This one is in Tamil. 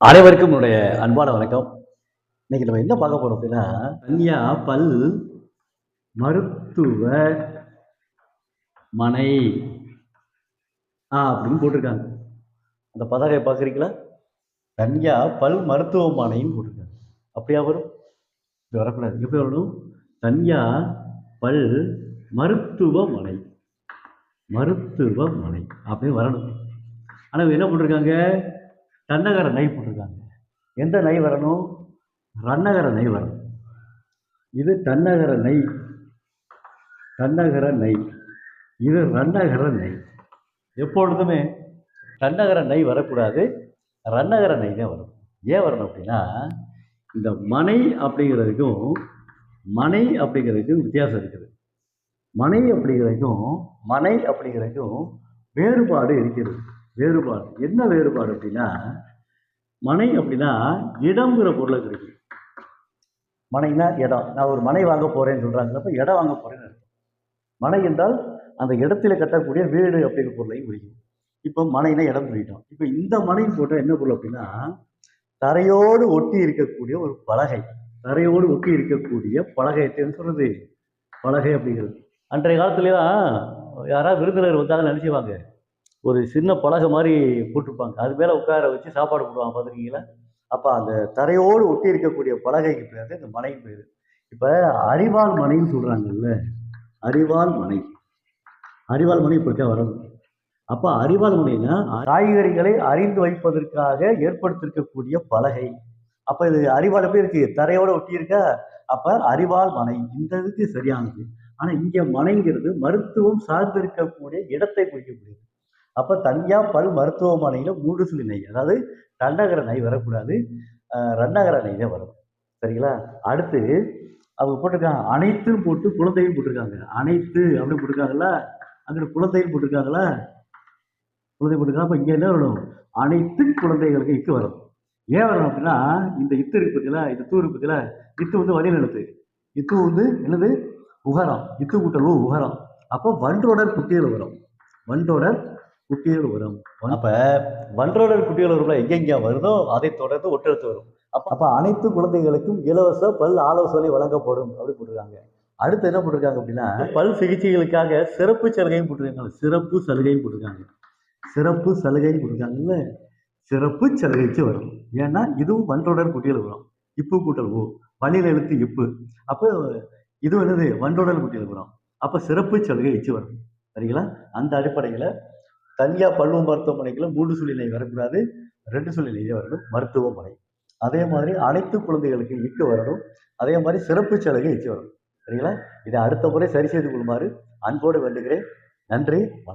அனைவருக்கும் என்னுடைய அன்பான வணக்கம். இன்னைக்கு நம்ம என்ன பார்க்க போறோம் அப்படின்னா கன்யா பல் மருத்துவ மனை ஆ அப்படின்னு போட்டிருக்காங்க. அந்த பதாகையை பார்க்குறீங்களா? கன்யா பல் மருத்துவமனைன்னு போட்டிருக்காங்க. அப்படியா வரும்? இது வரக்கூடாது. எப்படி வரணும்? கன்யா பல் மருத்துவமனை மருத்துவமனை அப்படின்னு வரணும். ஆனால் என்ன போட்டிருக்காங்க? தன்னகர நை போட்டிருக்காங்க. எந்த நை வரணும்? ரன்னகர நை வரணும். இது தன்னகர நை தன்னகர நை இது ரன்னகர நை எப்பொழுதுமே தன்னகர நை வரக்கூடாது ரன்னகர நை தான் வரும் ஏன் வரணும் அப்படின்னா இந்த மனை அப்படிங்கிறதுக்கும் மனை அப்படிங்கிறதுக்கும் வித்தியாசம் இருக்குது. மனை அப்படிங்கிறதுக்கும் மனை அப்படிங்கிறதுக்கும் வேறுபாடு இருக்கிறது. வேறுபாடு. என்ன வேறுபாடு அப்படின்னா மனை அப்படின்னா இடம்ங்கிற பொருளை கிடைக்கும் மனைனா இடம். நான் ஒரு மனை வாங்க போறேன்னு சொல்றாங்கிறப்ப இடம் வாங்க போறேன்னு அர்த்தம். மனை என்றால் அந்த இடத்துல கட்டக்கூடிய வீடு அப்படிங்கிற பொருளையும் குறிக்கும். இப்போ மனைனா இடம் குறிக்கிட்டோம் இப்போ இந்த மனை போட்டால் என்ன பொருள் அப்படின்னா தரையோடு ஒட்டி இருக்கக்கூடிய ஒரு பலகை. தரையோடு ஒட்டி இருக்கக்கூடிய பலகையத்தை என்ன சொல்றது? பலகை அப்படிங்கிறது. அன்றைய காலத்துலலாம் யாராவது விருந்தினர் வந்தாங்கன்னு நினைச்சுவாங்க ஒரு சின்ன பலகை மாதிரி போட்டிருப்பாங்க. அது மேலே உட்கார வச்சு சாப்பாடு போடுவாங்க பார்த்துருக்கீங்களா அப்போ அந்த தரையோடு ஒட்டி இருக்கக்கூடிய பலகைக்கு பேர் இந்த மனைக்கு பேர். இப்போ அறிவால் மனைன்னு சொல்கிறாங்கல்ல அறிவால் மனை. அறிவால் மனை இப்படித்தான் வரணும் அப்போ அறிவால் மனைனா காய்கறிகளை அறிந்து வைப்பதற்காக ஏற்படுத்தியிருக்கக்கூடிய பலகை. அப்போ இது அறிவால் எப்படி இருக்குது தரையோடு ஒட்டி இருக்கா? அப்போ அறிவால் மனை. இந்த இதுக்கு சரியானது. ஆனால் இங்கே மனைங்கிறது மருத்துவம் சார்ந்திருக்கக்கூடிய இடத்தை குறிக்கக்கூடியது. அப்போ தனியா பல் மருத்துவமனையில் மூன்று சொல்லி நெய் அதாவது தண்டகர நெய் வரக்கூடாது. ரன்னகர நெய் தான் வரும். சரிங்களா? அடுத்து அவங்க போட்டிருக்காங்க அனைத்தும் போட்டு குழந்தையும் போட்டிருக்காங்க. அனைத்து அப்படின்னு போட்டிருக்காங்களா அங்கே குழந்தையும் போட்டிருக்காங்களா? குழந்தை போட்டிருக்காங்க. அப்போ இங்கே என்ன வரும் அனைத்து குழந்தைகளுக்கு இக்கு வரும் ஏன் வரணும் அப்படின்னா இந்த இத்து இருக்கு பார்த்தீங்களா இந்த தூ இருக்கு பார்த்தீங்களா இத்து வந்து வழியில் எழுத்து இத்து வந்து என்னது? உகரம். இத்து கூட்டல் உகரம். அப்போ வன்றோடர் குட்டியல் வரும். வன்றோடர் குட்டியல் வரும். அப்ப வன்றோடர் குட்டியல் வரும்ல எங்கெங்க வருதோ அதை தொடர்ந்து ஒட்டெழுத்து வரும். அப்ப அப்ப அனைத்து குழந்தைகளுக்கும் இலவச பல் ஆலோசனை வழங்கப்படும் அப்படி போட்டிருக்காங்க. அடுத்து என்ன போட்டிருக்காங்க அப்படின்னா பல் சிகிச்சைகளுக்காக சிறப்பு சலுகையும் போட்டிருக்காங்க. சிறப்பு சலுகையும் போட்டிருக்காங்க. சிறப்பு சலுகையும் போட்டிருக்காங்கல்ல? சிறப்பு சலுகைக்கு வரும். ஏன்னா இதுவும் வன்றோடர் குட்டியல் வரும். இப்பு கூட்டல் ஓ வழியில் எழுத்து இப்பு. அப்போ இது என்னது? வன்றோடர் குட்டியல் வரும். அப்போ சிறப்பு சலுகை எச்சு வரும். சரிங்களா? அந்த அடிப்படையில் தனியாக பல்லுவ மருத்துவமனைக்குள்ள மூன்று சூழ்நிலை வரக்கூடாது. ரெண்டு சூழ்நிலையிலே வரணும். மருத்துவமனை. அதே மாதிரி அனைத்து குழந்தைகளுக்கு இக்கு வரணும். அதே மாதிரி சிறப்பு சலுகை இச்சு வரணும். சரிங்களா? இதை அடுத்த முறை சரி செய்து கொள்ளுமாறு அன்போடு வேண்டுகிறேன். நன்றி.